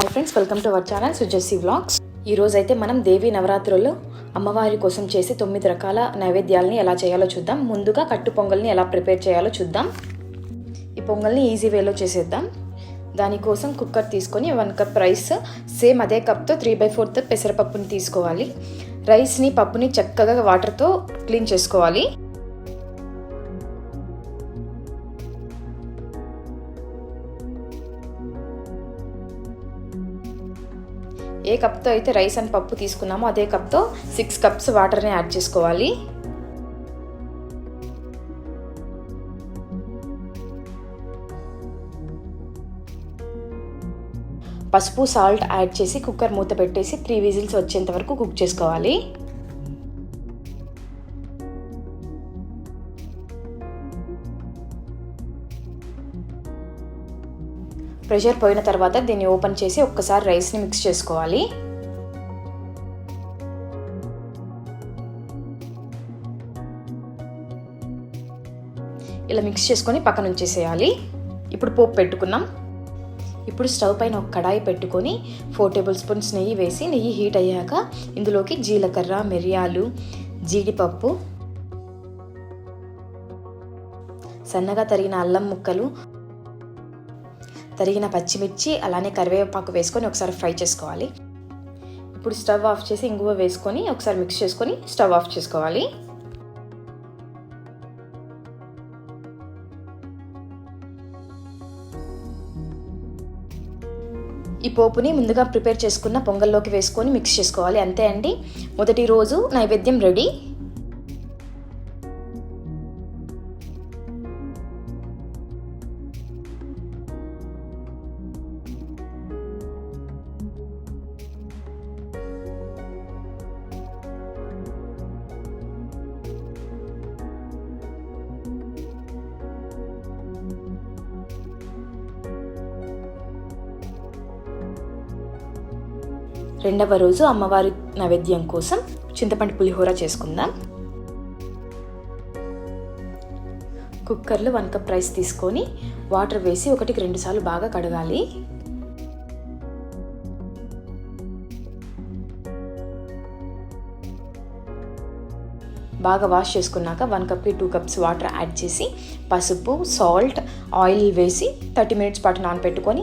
Hi friends welcome to our channel Sujassi vlogs ఈ అయితే మనం దేవి నవరాత్రుల్లో అమ్మవారి కోసం చేసి తొమ్మిది రకాల నైవేద్యాలని ఎలా చేయాలో చూద్దాం. ముందుగా కట్టు పొంగల్ని ఎలా ప్రిపేర్ చేయాలో చూద్దాం. ఈ పొంగల్ని ఈజీ వేలో చేసేద్దాం. దానికోసం కుక్కర్ తీసుకొని వన్ కప్ రైస్ సేమ్ అదే కప్తో త్రీ బై ఫోర్త్ పెసరపప్పుని తీసుకోవాలి. రైస్ని పప్పుని చక్కగా వాటర్తో క్లీన్ చేసుకోవాలి. ఏ కప్తో అయితే రైస్ అండ్ పప్పు తీసుకున్నామో అదే కప్తో సిక్స్ కప్స్ వాటర్ని యాడ్ చేసుకోవాలి. పసుపు సాల్ట్ యాడ్ చేసి కుక్కర్ మూత పెట్టేసి త్రీ విజిల్స్ వచ్చేంత వరకు కుక్ చేసుకోవాలి. ప్రెషర్ పోయిన తర్వాత దీన్ని ఓపెన్ చేసి ఒక్కసారి రైస్ని మిక్స్ చేసుకోవాలి. ఇలా మిక్స్ చేసుకొని పక్కన ఉంచేసేయాలి. ఇప్పుడు పోపు పెట్టుకున్నాం. ఇప్పుడు స్టవ్ పైన ఒక కడాయి పెట్టుకొని ఫోర్ టేబుల్ స్పూన్స్ నెయ్యి వేసి నెయ్యి హీట్ అయ్యాక ఇందులోకి జీలకర్ర మిరియాలు జీడిపప్పు సన్నగా తరిగిన అల్లం ముక్కలు తరిగిన పచ్చిమిర్చి అలానే కరివేపాకు వేసుకొని ఒకసారి ఫ్రై చేసుకోవాలి. ఇప్పుడు స్టవ్ ఆఫ్ చేసి ఇంగువ వేసుకొని ఒకసారి మిక్స్ చేసుకొని స్టవ్ ఆఫ్ చేసుకోవాలి. ఈ పోపుని ముందుగా ప్రిపేర్ చేసుకున్న పొంగల్లోకి వేసుకొని మిక్స్ చేసుకోవాలి. అంతే అండి. మొదటి రోజు నైవేద్యం రెడీ. రెండవ రోజు అమ్మవారి నైవేద్యం కోసం చింతపండు పులిహోర చేసుకుందాం. కుక్కర్లో వన్ కప్ రైస్ తీసుకొని వాటర్ వేసి ఒకటికి రెండు సార్లు బాగా కడగాలి. బాగా వాష్ చేసుకున్నాక వన్ కప్కి టూ కప్స్ వాటర్ యాడ్ చేసి పసుపు సాల్ట్ ఆయిల్ వేసి థర్టీ మినిట్స్ పాటు నానబెట్టుకొని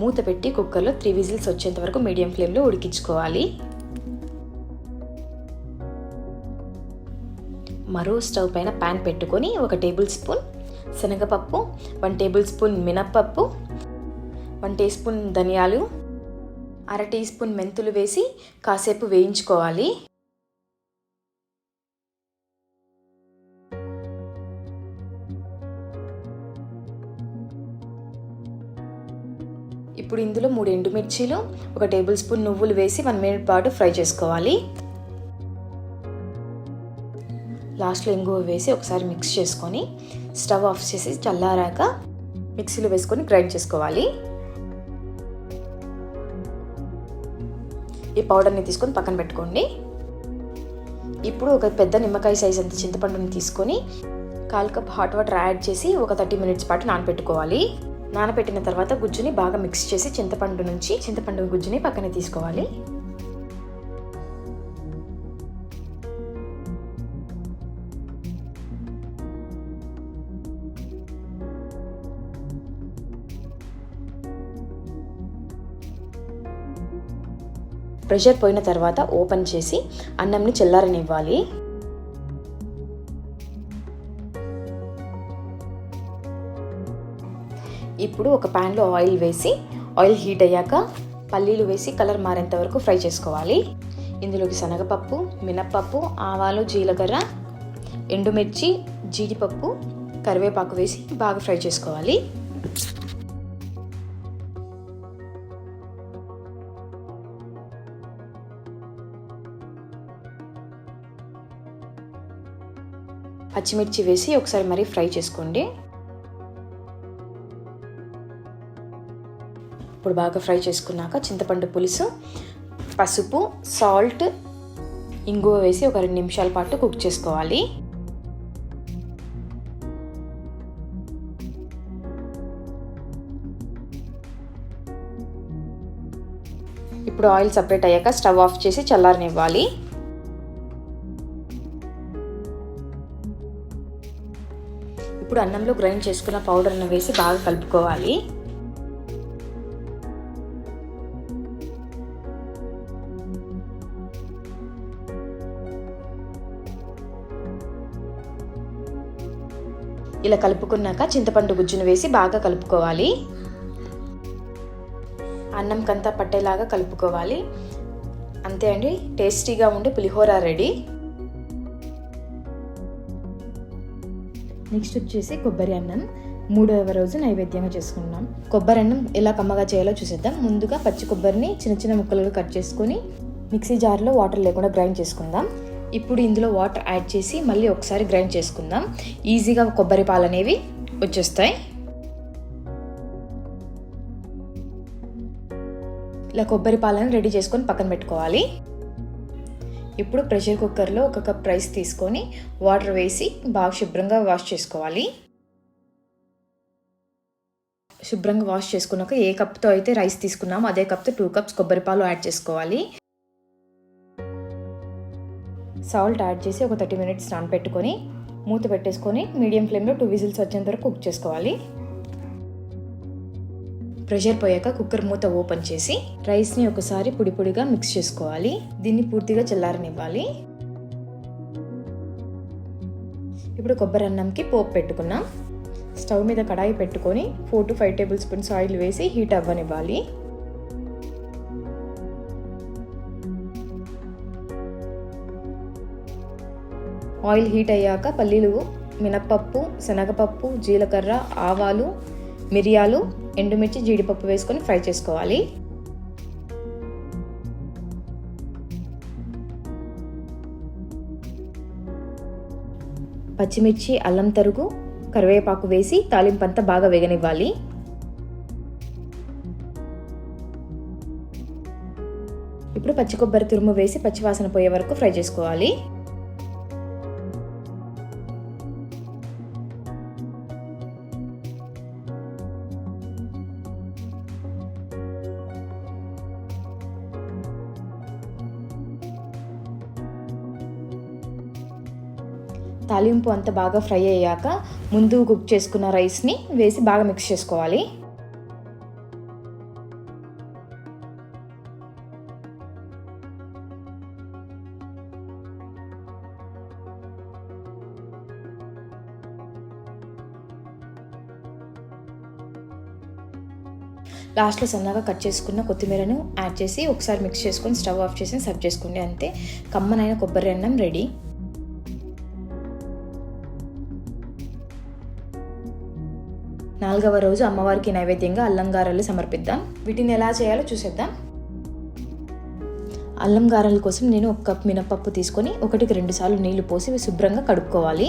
మూత పెట్టి కుక్కర్లో త్రీ విజిల్స్ వచ్చేంత వరకు మీడియం ఫ్లేమ్లో ఉడికించుకోవాలి. మరో స్టవ్ పైన ప్యాన్ పెట్టుకొని ఒక టేబుల్ స్పూన్ శనగపప్పు వన్ టేబుల్ స్పూన్ మినప్పప్పు వన్ టీ స్పూన్ ధనియాలు అర టీ స్పూన్ మెంతులు వేసి కాసేపు వేయించుకోవాలి. ఇప్పుడు ఇందులో మూడు ఎండుమిర్చీలు ఒక టేబుల్ స్పూన్ నువ్వులు వేసి వన్ మినిట్ పాటు ఫ్రై చేసుకోవాలి. లాస్ట్లో ఇంగువ వేసి ఒకసారి మిక్స్ చేసుకొని స్టవ్ ఆఫ్ చేసి చల్లారాక మిక్సీలో వేసుకొని గ్రైండ్ చేసుకోవాలి. ఈ పౌడర్ని తీసుకొని పక్కన పెట్టుకోండి. ఇప్పుడు ఒక పెద్ద నిమ్మకాయ సైజ్ అంత చింతపండుని తీసుకొని కాల్ కప్ హాట్ వాటర్ యాడ్ చేసి ఒక థర్టీ మినిట్స్ పాటు నానబెట్టుకోవాలి నానబెట్టిన తర్వాత గుజ్జుని బాగా మిక్స్ చేసి చింతపండు నుంచి చింతపండు గుజ్జుని పక్కన తీసుకోవాలి. ప్రెషర్ పోయిన తర్వాత ఓపెన్ చేసి అన్నంని చల్లారనివ్వాలి. ఇప్పుడు ఒక ప్యాన్లో ఆయిల్ వేసి ఆయిల్ హీట్ అయ్యాక పల్లీలు వేసి కలర్ మారేంత వరకు ఫ్రై చేసుకోవాలి. ఇందులోకి శనగపప్పు మినప్పప్పు ఆవాలు జీలకర్ర ఎండుమిర్చి జీడిపప్పు కరివేపాకు వేసి బాగా ఫ్రై చేసుకోవాలి. పచ్చిమిర్చి వేసి ఒకసారి మరీ ఫ్రై చేసుకోండి. ఇప్పుడు బాగా ఫ్రై చేసుకున్నాక చింతపండు పులుసు పసుపు సాల్ట్ ఇంగువ వేసి ఒక రెండు నిమిషాల పాటు కుక్ చేసుకోవాలి. ఇప్పుడు ఆయిల్ సపరేట్ అయ్యాక స్టవ్ ఆఫ్ చేసి చల్లారనివ్వాలి. ఇప్పుడు అన్నంలో గ్రైండ్ చేసుకున్న పౌడర్ను వేసి బాగా కలుపుకోవాలి. ఇలా కలుపుకున్నాక చింతపండు గుజ్జును వేసి బాగా కలుపుకోవాలి. అన్నంకంతా పట్టేలాగా కలుపుకోవాలి. అంతే అండి టేస్టీగా ఉండే పులిహోర రెడీ. నెక్స్ట్ వచ్చేసి కొబ్బరి అన్నం. మూడవ రోజు నైవేద్యంగా చేసుకున్నాం కొబ్బరి అన్నం ఎలా కమ్మగా చేయాలో చూసేద్దాం. ముందుగా పచ్చి కొబ్బరిని చిన్న చిన్న ముక్కలుగా కట్ చేసుకొని మిక్సీ జార్లో వాటర్ లేకుండా గ్రైండ్ చేసుకుందాం. ఇప్పుడు ఇందులో వాటర్ యాడ్ చేసి మళ్ళీ ఒకసారి గ్రైండ్ చేసుకుందాం. ఈజీగా కొబ్బరి పాలు అనేవి వచ్చేస్తాయి. ఇలా కొబ్బరి పాలను రెడీ చేసుకొని పక్కన పెట్టుకోవాలి. ఇప్పుడు ప్రెషర్ కుక్కర్లో ఒక కప్ రైస్ తీసుకొని వాటర్ వేసి బాగా శుభ్రంగా వాష్ చేసుకోవాలి. శుభ్రంగా వాష్ చేసుకున్నాక ఏ కప్తో అయితే రైస్ తీసుకున్నామో అదే కప్తో టూ కప్స్ కొబ్బరి పాలు యాడ్ చేసుకోవాలి. సాల్ట్ యాడ్ చేసి ఒక థర్టీ మినిట్స్ నానపెట్టుకొని మూత పెట్టేసుకొని మీడియం ఫ్లేమ్లో టూ విజిల్స్ వచ్చేంత వరకు కుక్ చేసుకోవాలి. ప్రెషర్ పోయాక కుక్కర్ మూత ఓపెన్ చేసి రైస్ని ఒకసారి పొడి పొడిగా మిక్స్ చేసుకోవాలి. దీన్ని పూర్తిగా చల్లారనివ్వాలి. ఇప్పుడు కొబ్బరి అన్నంకి పోపు పెట్టుకున్నాం. స్టవ్ మీద కడాయి పెట్టుకొని four to five tablespoons oil వేసి హీట్ అవ్వనివ్వాలి. ఆయిల్ హీట్ అయ్యాక పల్లీలు మినప్పప్పు శనగపప్పు జీలకర్ర ఆవాలు మిరియాలు ఎండుమిర్చి జీడిపప్పు వేసుకొని ఫ్రై చేసుకోవాలి. పచ్చిమిర్చి అల్లం తరుగు కరివేపాకు వేసి తాలింపంతా బాగా వేగనివ్వాలి. ఇప్పుడు పచ్చి కొబ్బరి తురుము వేసి పచ్చివాసన పోయే వరకు ఫ్రై చేసుకోవాలి. తాలింపు అంత బాగా ఫ్రై అయ్యాక ముందు కుక్ చేసుకున్న రైస్ని వేసి బాగా మిక్స్ చేసుకోవాలి. లాస్ట్లో సన్నగా కట్ చేసుకున్న కొత్తిమీరను యాడ్ చేసి ఒకసారి మిక్స్ చేసుకొని స్టవ్ ఆఫ్ చేసి సర్వ్ చేసుకోండి అంతే. కమ్మనైన కొబ్బరి అన్నం రెడీ. నాలుగవ రోజు అమ్మవారికి నైవేద్యంగా అల్లం గారెలు సమర్పిద్దాం. వీటిని ఎలా చేయాలో చూసేద్దాం. అల్లం గారెల కోసం నేను ఒక కప్ మినపప్పు తీసుకొని ఒకటికి రెండు సార్లు నీళ్ళు పోసి శుభ్రంగా కడుక్కోవాలి.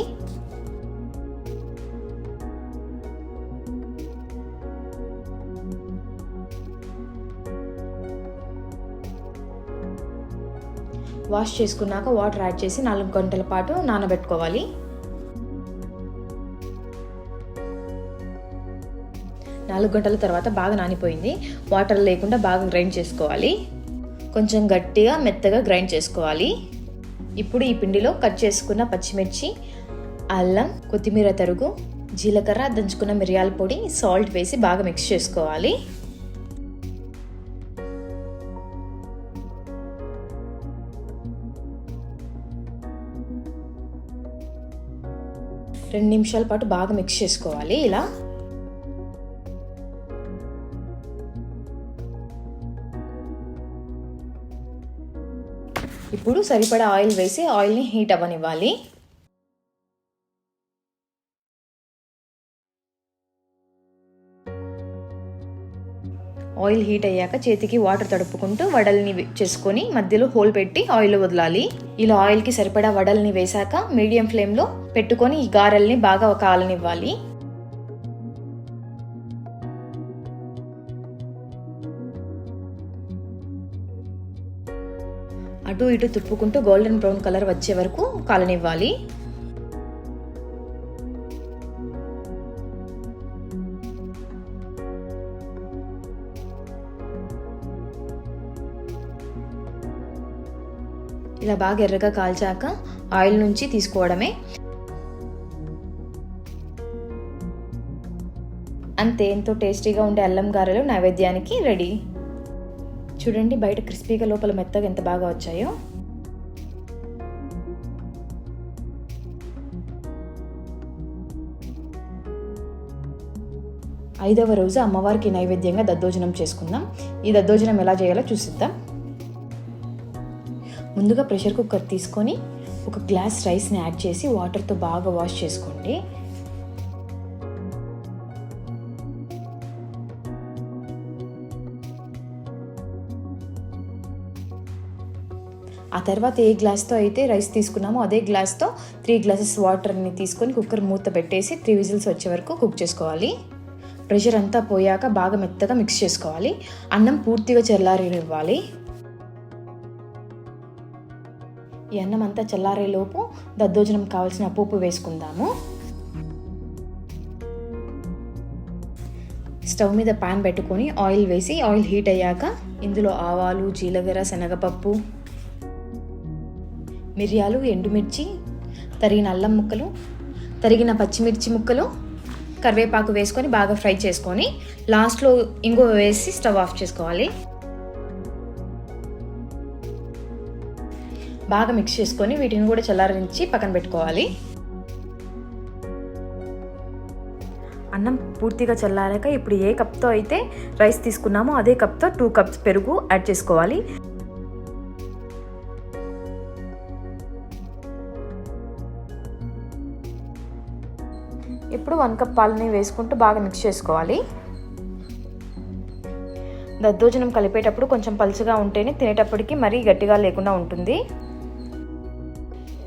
వాష్ చేసుకున్నాక వాటర్ యాడ్ చేసి నాలుగు గంటల పాటు నానబెట్టుకోవాలి. నాలుగు గంటల తర్వాత బాగా నానిపోయింది. వాటర్ లేకుండా బాగా గ్రైండ్ చేసుకోవాలి. కొంచెం గట్టిగా మెత్తగా గ్రైండ్ చేసుకోవాలి. ఇప్పుడు ఈ పిండిలో కట్ చేసుకున్న పచ్చిమిర్చి అల్లం కొత్తిమీర తరుగు జీలకర్ర దంచుకున్న మిరియాల పొడి సాల్ట్ వేసి బాగా మిక్స్ చేసుకోవాలి. రెండు నిమిషాల పాటు బాగా మిక్స్ చేసుకోవాలి. ఇలా ఇప్పుడు సరిపడా ఆయిల్ వేసి ఆయిల్ని హీట్ అవ్వనివ్వాలి. ఆయిల్ హీట్ అయ్యాక చేతికి వాటర్ తడుపుకుంటూ వడల్ని చేసుకొని మధ్యలో హోల్ పెట్టి ఆయిల్ వదలాలి. ఇలా ఆయిల్కి సరిపడా వడల్ని వేశాక మీడియం ఫ్లేమ్లో పెట్టుకొని ఈ గారెల్ని బాగా కాలనివ్వాలి. అటు ఇటు తిప్పుకుంటూ గోల్డెన్ బ్రౌన్ కలర్ వచ్చే వరకు కాలనివ్వాలి. ఇలా బాగా ఎర్రగా కాల్చాక ఆయిల్ నుంచి తీసుకోవడమే. అంతే ఎంతో టేస్టీగా ఉండే అల్లం గారెలు నైవేద్యానికి రెడీ. చూడండి బయట క్రిస్పీగా లోపల మెత్తగా ఎంత బాగా వచ్చాయో. ఐదవ రోజు అమ్మవారికి నైవేద్యంగా దద్దోజనం చేసుకుందాం. ఈ దద్దోజనం ఎలా చేయాలో చూసిద్దాం. ముందుగా ప్రెషర్ కుక్కర్ తీసుకొని ఒక గ్లాస్ రైస్ని యాడ్ చేసి వాటర్తో బాగా వాష్ చేసుకోండి. ఆ తర్వాత ఏ గ్లాస్తో అయితే రైస్ తీసుకున్నామో అదే గ్లాస్తో త్రీ గ్లాసెస్ వాటర్ని తీసుకొని కుక్కర్ మూత పెట్టేసి త్రీ విజిల్స్ వచ్చే వరకు కుక్ చేసుకోవాలి. ప్రెషర్ అంతా పోయాక బాగా మెత్తగా మిక్స్ చేసుకోవాలి. అన్నం పూర్తిగా చల్లారనివ్వాలి. ఈ అన్నం అంతా చల్లారేలోపు దద్దోజనం కావాల్సిన పోపు వేసుకుందాము. స్టవ్ మీద పాన్ పెట్టుకొని ఆయిల్ వేసి ఆయిల్ హీట్ అయ్యాక ఇందులో ఆవాలు జీలకర్ర శనగపప్పు మిరియాలు ఎండుమిర్చి తరిగిన అల్లం ముక్కలు తరిగిన పచ్చిమిర్చి ముక్కలు కరివేపాకు వేసుకొని బాగా ఫ్రై చేసుకొని లాస్ట్లో ఇంగువ వేసి స్టవ్ ఆఫ్ చేసుకోవాలి. బాగా మిక్స్ చేసుకొని వీటిని కూడా చల్లారించి పక్కన పెట్టుకోవాలి. అన్నం పూర్తిగా చల్లారాక ఇప్పుడు ఏ కప్తో అయితే రైస్ తీసుకున్నామో అదే కప్తో టూ కప్స్ పెరుగు యాడ్ చేసుకోవాలి. ఇప్పుడు వన్ కప్ పాలని వేసుకుంటూ బాగా మిక్స్ చేసుకోవాలి. దద్దోజనం కలిపేటప్పుడు కొంచెం పలుచగా ఉంటేనే తినేటప్పటికి మరీ గట్టిగా లేకుండా ఉంటుంది.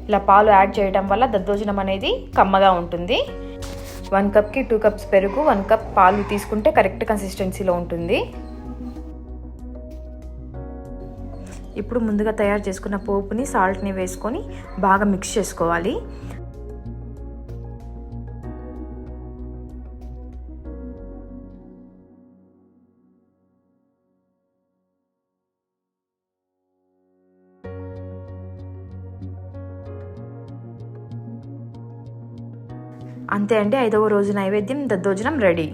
ఇలా పాలు యాడ్ చేయడం వల్ల దద్దోజనం అనేది కమ్మగా ఉంటుంది. వన్ కప్కి టూ కప్స్ పెరుగు వన్ కప్ పాలు తీసుకుంటే కరెక్ట్ కన్సిస్టెన్సీలో ఉంటుంది. ఇప్పుడు ముందుగా తయారు చేసుకున్న పోపుని సాల్ట్ని వేసుకొని బాగా మిక్స్ చేసుకోవాలి. అంతే అండి ఐదవ రోజు నైవేద్యం దద్దోజనం రెడీ.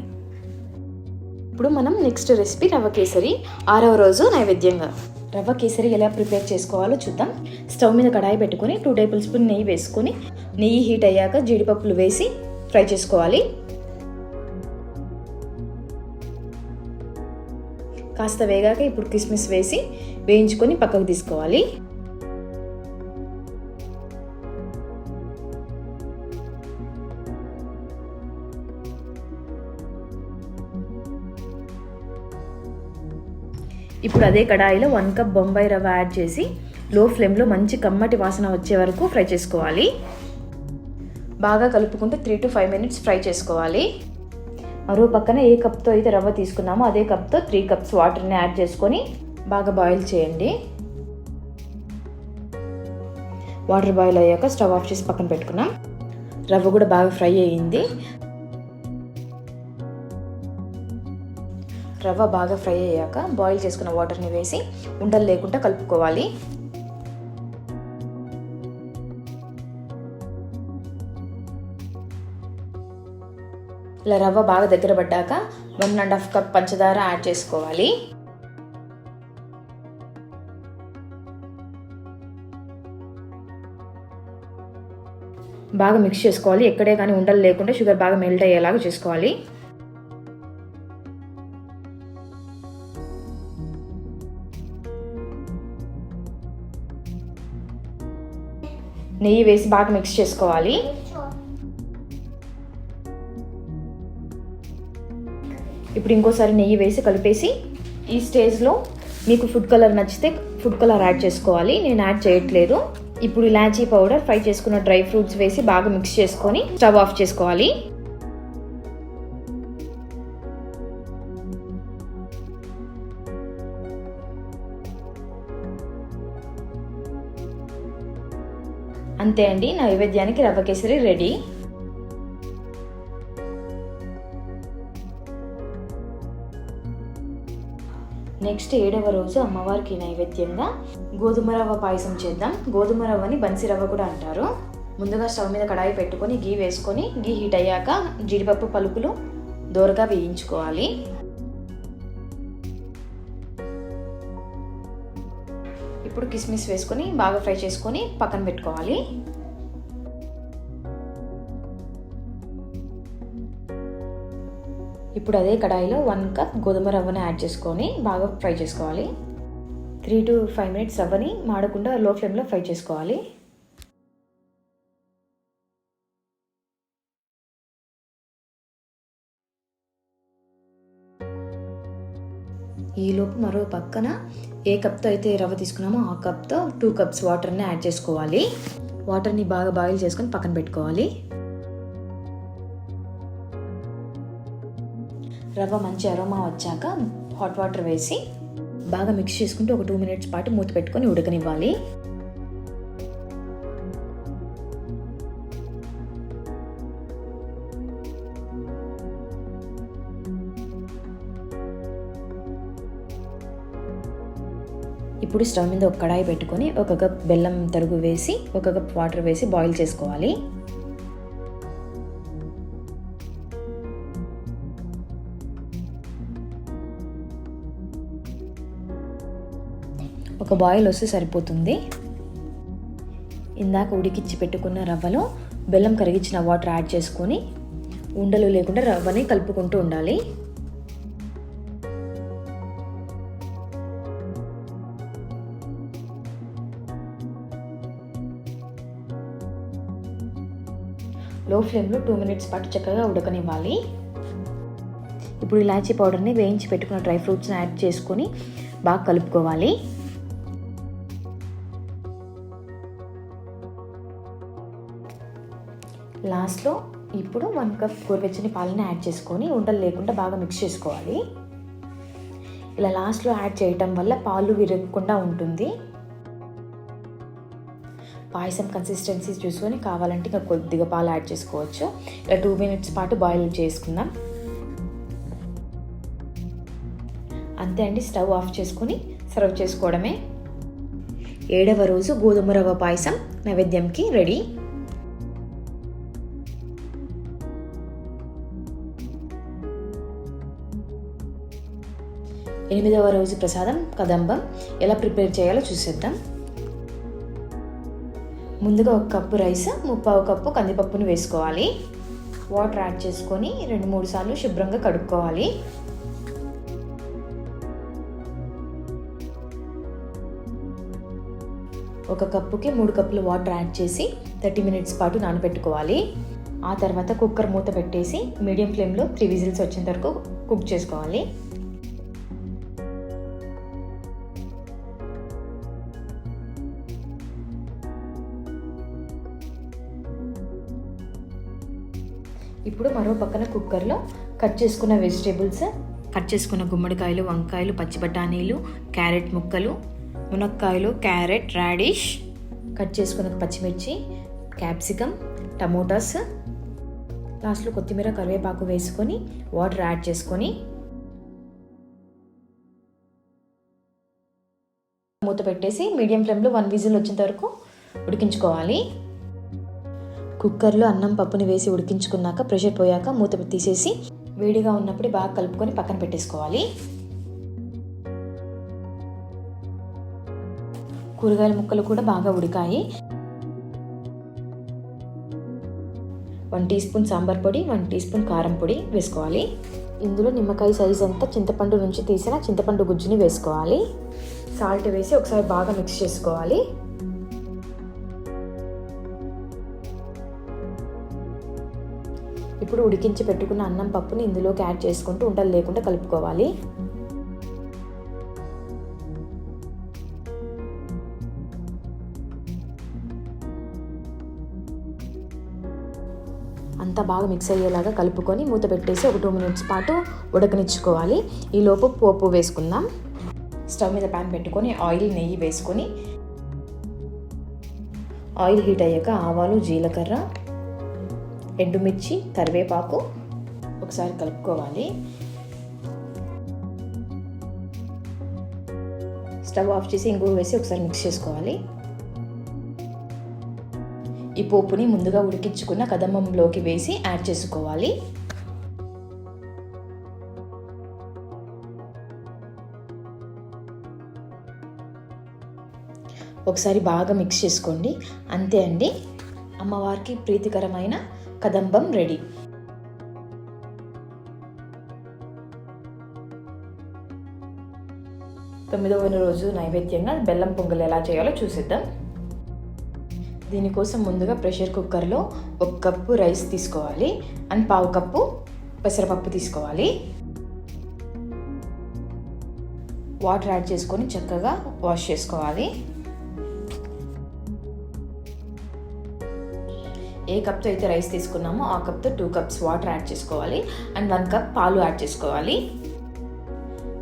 ఇప్పుడు మనం నెక్స్ట్ రెసిపీ రవ్వ కేసరి ఆరవ రోజు నైవేద్యంగా. రవ్వ కేసరి ఎలా ప్రిపేర్ చేసుకోవాలో చూద్దాం. స్టవ్ మీద కడాయి పెట్టుకొని టూ టేబుల్ స్పూన్ నెయ్యి వేసుకొని నెయ్యి హీట్ అయ్యాక జీడిపప్పులు వేసి ఫ్రై చేసుకోవాలి. కాస్త వేగాక ఇప్పుడు కిస్మిస్ వేసి వేయించుకొని పక్కకు తీసుకోవాలి. ఇప్పుడు అదే కడాయిలో వన్ కప్ బొంబాయి రవ్వ యాడ్ చేసి లో ఫ్లేమ్లో మంచి కమ్మటి వాసన వచ్చే వరకు ఫ్రై చేసుకోవాలి. బాగా కలుపుకుంటూ three to five minutes fry చేసుకోవాలి. మరో పక్కన ఏ కప్తో అయితే రవ్వ తీసుకున్నామో అదే కప్తో త్రీ కప్స్ వాటర్ని యాడ్ చేసుకొని బాగా బాయిల్ చేయండి. వాటర్ బాయిల్ అయ్యాక స్టవ్ ఆఫ్ చేసి పక్కన పెట్టుకున్నాం. రవ్వ కూడా బాగా ఫ్రై అయ్యింది. రవ్వ బాగా ఫ్రై అయ్యాక బాయిల్ చేసుకున్న వాటర్ని వేసి ఉండలు లేకుండా కలుపుకోవాలి. ఇలా రవ్వ బాగా దగ్గర పడ్డాక వన్ అండ్ హాఫ్ కప్ పంచదార యాడ్ చేసుకోవాలి. బాగా మిక్స్ చేసుకోవాలి. ఎక్కడే కానీ ఉండలు లేకుండా షుగర్ బాగా మెల్ట్ అయ్యేలాగా చేసుకోవాలి. నెయ్యి వేసి బాగా మిక్స్ చేసుకోవాలి. ఇప్పుడు ఇంకోసారి నెయ్యి వేసి కలిపేసి ఈ స్టేజ్లో మీకు ఫుడ్ కలర్ నచ్చితే ఫుడ్ కలర్ యాడ్ చేసుకోవాలి. నేను యాడ్ చేయట్లేదు. ఇప్పుడు ఇలాచీ పౌడర్ ఫ్రై చేసుకున్న డ్రై ఫ్రూట్స్ వేసి బాగా మిక్స్ చేసుకొని స్టవ్ ఆఫ్ చేసుకోవాలి. అంతే అండి. నైవేద్యానికి రవ్వ కేసరి రెడీ. నెక్స్ట్ ఏడవ రోజు అమ్మవారికి నైవేద్యంగా గోధుమ రవ్వ పాయసం చేద్దాం. గోధుమ రవ్వని బన్సీ రవ్వ కూడా అంటారు. ముందుగా స్టవ్ మీద కడాయి పెట్టుకొని గీ వేసుకొని గీ హీట్ అయ్యాక జీడిపప్పు పలుకులు దోరగా వేయించుకోవాలి. ఇప్పుడు కిస్మిస్ వేసుకొని బాగా ఫ్రై చేసుకొని పక్కన పెట్టుకోవాలి. ఇప్పుడు అదే కడాయిలో వన్ కప్ గోధుమ రవ్వని యాడ్ చేసుకొని బాగా ఫ్రై చేసుకోవాలి. త్రీ టు ఫైవ్ మినిట్స్ రవ్వని మాడకుండా లో ఫ్లేమ్లో ఫ్రై చేసుకోవాలి. ఈలోపు మరో పక్కన ఏ కప్తో అయితే రవ్వ తీసుకున్నామో ఆ కప్తో టూ కప్స్ వాటర్ని యాడ్ చేసుకోవాలి. వాటర్ని బాగా బాయిల్ చేసుకొని పక్కన పెట్టుకోవాలి. రవ్వ మంచి అరోమా వచ్చాక హాట్ వాటర్ వేసి బాగా మిక్స్ చేసుకుంటూ ఒక టూ మినిట్స్ పాటు మూత పెట్టుకొని ఉడకనివ్వాలి. ఇప్పుడు స్టవ్ మీద ఒక కడాయి పెట్టుకొని ఒక కప్ బెల్లం తరుగు వేసి ఒక కప్ వాటర్ వేసి బాయిల్ చేసుకోవాలి. ఒక బాయిల్ వస్తే సరిపోతుంది. ఇందాక ఉడికిచ్చి పెట్టుకున్న రవ్వలో బెల్లం కరిగించిన వాటర్ యాడ్ చేసుకొని ఉండలు లేకుండా రవ్వని కలుపుకుంటూ ఉండాలి. లో ఫ్లేమ్లో టూ మినిట్స్ పాటు చక్కగా ఉడకనివ్వాలి. ఇప్పుడు ఇలాచీ పౌడర్ని వేయించి పెట్టుకున్న డ్రై ఫ్రూట్స్ని యాడ్ చేసుకొని బాగా కలుపుకోవాలి. లాస్ట్లో ఇప్పుడు వన్ కప్ గోరువెచ్చని పాలని యాడ్ చేసుకొని ఉండలు లేకుండా బాగా మిక్స్ చేసుకోవాలి. ఇలా లాస్ట్లో యాడ్ చేయటం వల్ల పాలు విరగకుండా ఉంటుంది. పాయసం కన్సిస్టెన్సీ చూసుకొని కావాలంటే ఇంకా కొద్దిగా పాలు యాడ్ చేసుకోవచ్చు. ఇలా టూ మినిట్స్ పాటు బాయిల్ చేసుకుందాం. అంతే అండి స్టవ్ ఆఫ్ చేసుకొని సర్వ్ చేసుకోవడమే. ఏడవ రోజు గోధుమ రవ్వ పాయసం నైవేద్యంకి రెడీ. ఎనిమిదవ రోజు ప్రసాదం కదంబం ఎలా ప్రిపేర్ చేయాలో చూసేద్దాం. ముందుగా ఒక కప్పు రైస్ ముప్పావు కప్పు కందిపప్పును వేసుకోవాలి. వాటర్ యాడ్ చేసుకొని రెండు మూడు సార్లు శుభ్రంగా కడుక్కోవాలి. ఒక కప్పుకి మూడు కప్పులు వాటర్ యాడ్ చేసి థర్టీ మినిట్స్ పాటు నానబెట్టుకోవాలి. ఆ తర్వాత కుక్కర్ మూత పెట్టేసి మీడియం ఫ్లేమ్లో త్రీ విజిల్స్ వచ్చేంత వరకు కుక్ చేసుకోవాలి. ఇప్పుడు మరో పక్కన కుక్కర్లో కట్ చేసుకున్న వెజిటేబుల్స్. కట్ చేసుకున్న గుమ్మడికాయలు వంకాయలు పచ్చి బఠానీలు క్యారెట్ ముక్కలు మునక్కాయలు క్యారెట్ రాడిష్. కట్ చేసుకున్న పచ్చిమిర్చి క్యాప్సికమ్ టమోటాస్. లాస్ట్లో కొత్తిమీర కరివేపాకు వేసుకొని వాటర్ యాడ్ చేసుకొని మూత పెట్టేసి మీడియం ఫ్లేమ్లో వన్ విజిల్ వచ్చేంత వరకు ఉడికించుకోవాలి. కుక్కర్లో అన్నం పప్పుని వేసి ఉడికించుకున్నాక ప్రెషర్ పోయాక మూత తీసేసి వేడిగా ఉన్నప్పుడు బాగా కలుపుకొని పక్కన పెట్టేసుకోవాలి. కూరగాయల ముక్కలు కూడా బాగా ఉడికాయి. వన్ టీ స్పూన్ సాంబార్ పొడి వన్ టీ స్పూన్ కారం పొడి వేసుకోవాలి. ఇందులో నిమ్మకాయ సైజ్ అంతా చింతపండు నుంచి తీసిన చింతపండు గుజ్జుని వేసుకోవాలి. సాల్ట్ వేసి ఒకసారి బాగా మిక్స్ చేసుకోవాలి. ఇప్పుడు ఉడికించి పెట్టుకున్న అన్నం పప్పుని ఇందులోకి యాడ్ చేసుకుంటూ ఉండలు లేకుండా కలుపుకోవాలి. అంతా బాగా మిక్స్ అయ్యేలాగా కలుపుకొని మూత పెట్టేసి ఒక టూ మినిట్స్ పాటు ఉడకనిచ్చుకోవాలి. ఈ లోపు పోపు వేసుకుందాం. స్టవ్ మీద ప్యాన్ పెట్టుకొని ఆయిల్ నెయ్యి వేసుకొని ఆయిల్ హీట్ అయ్యాక ఆవాలు జీలకర్ర ఎండుమిర్చి కరివేపాకు ఒకసారి కలుపుకోవాలి. స్టవ్ ఆఫ్ చేసి ఇంగువ వేసి ఒకసారి మిక్స్ చేసుకోవాలి. ఈ పోపుని ముందుగా ఉడికించుకున్న కదంబంలోకి వేసి యాడ్ చేసుకోవాలి. ఒకసారి బాగా మిక్స్ చేసుకోండి. అంతే అండి. అమ్మవారికి ప్రీతికరమైన కదంబం రెడీ. తొమ్మిదవ రోజు నైవేద్యంగా బెల్లం పొంగల్ ఎలా చేయాలో చూసిద్దాం. దీనికోసం ముందుగా ప్రెషర్ కుక్కర్లో ఒక కప్పు రైస్ తీసుకోవాలి. అండ్ పావు కప్పు పెసరపప్పు తీసుకోవాలి. వాటర్ యాడ్ చేసుకొని చక్కగా వాష్ చేసుకోవాలి. ఏ కప్తో అయితే రైస్ తీసుకున్నామో ఆ కప్తో టూ కప్స్ వాటర్ యాడ్ చేసుకోవాలి అండ్ వన్ కప్ పాలు యాడ్ చేసుకోవాలి.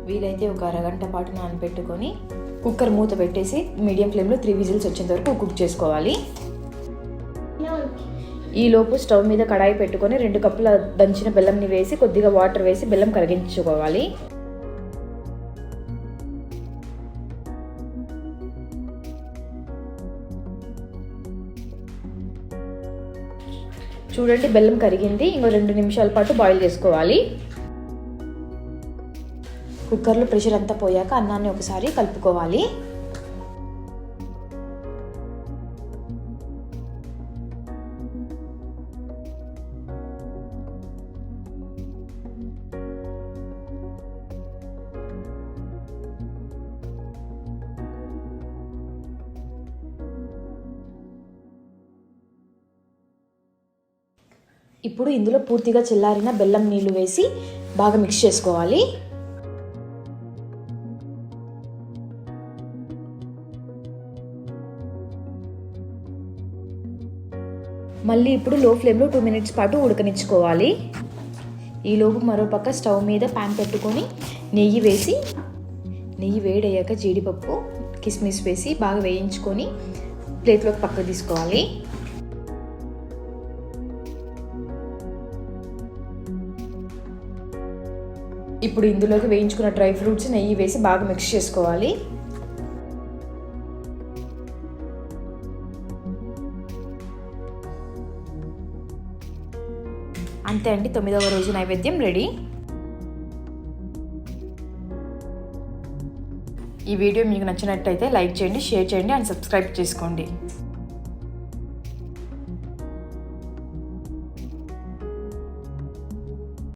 వీలైతే ఒక అరగంట పాటు నానబెట్టుకొని కుక్కర్ మూత పెట్టేసి మీడియం ఫ్లేమ్లో త్రీ విజిల్స్ వచ్చేంత వరకు కుక్ చేసుకోవాలి. ఈలోపు స్టవ్ మీద కడాయి పెట్టుకొని రెండు కప్పుల దంచిన బెల్లంని వేసి కొద్దిగా వాటర్ వేసి బెల్లం కరిగించుకోవాలి. చూడండి బెల్లం కరిగింది. ఇంకో రెండు నిమిషాల పాటు బాయిల్ చేసుకోవాలి. కుక్కర్లో ప్రెషర్ అంతా పోయాక అన్నాన్ని ఒకసారి కలుపుకోవాలి. ఇప్పుడు ఇందులో పూర్తిగా చల్లారిన బెల్లం నీళ్ళు వేసి బాగా మిక్స్ చేసుకోవాలి. మళ్ళీ ఇప్పుడు లో ఫ్లేమ్లో టూ మినిట్స్ పాటు ఉడకనిచ్చుకోవాలి. ఈలోపు మరోపక్క స్టవ్ మీద ప్యాన్ పెట్టుకొని నెయ్యి వేసి నెయ్యి వేడయ్యాక జీడిపప్పు కిస్మిస్ వేసి బాగా వేయించుకొని ప్లేట్లోకి పక్క తీసుకోవాలి. ఇప్పుడు ఇందులోకి వేయించుకున్న డ్రై ఫ్రూట్స్ నెయ్యి వేసి బాగా మిక్స్ చేసుకోవాలి. అంతే అండి తొమ్మిదవ రోజు నైవేద్యం రెడీ. ఈ వీడియో మీకు నచ్చినట్టయితే లైక్ చేయండి షేర్ చేయండి అండ్ సబ్స్క్రైబ్ చేసుకోండి.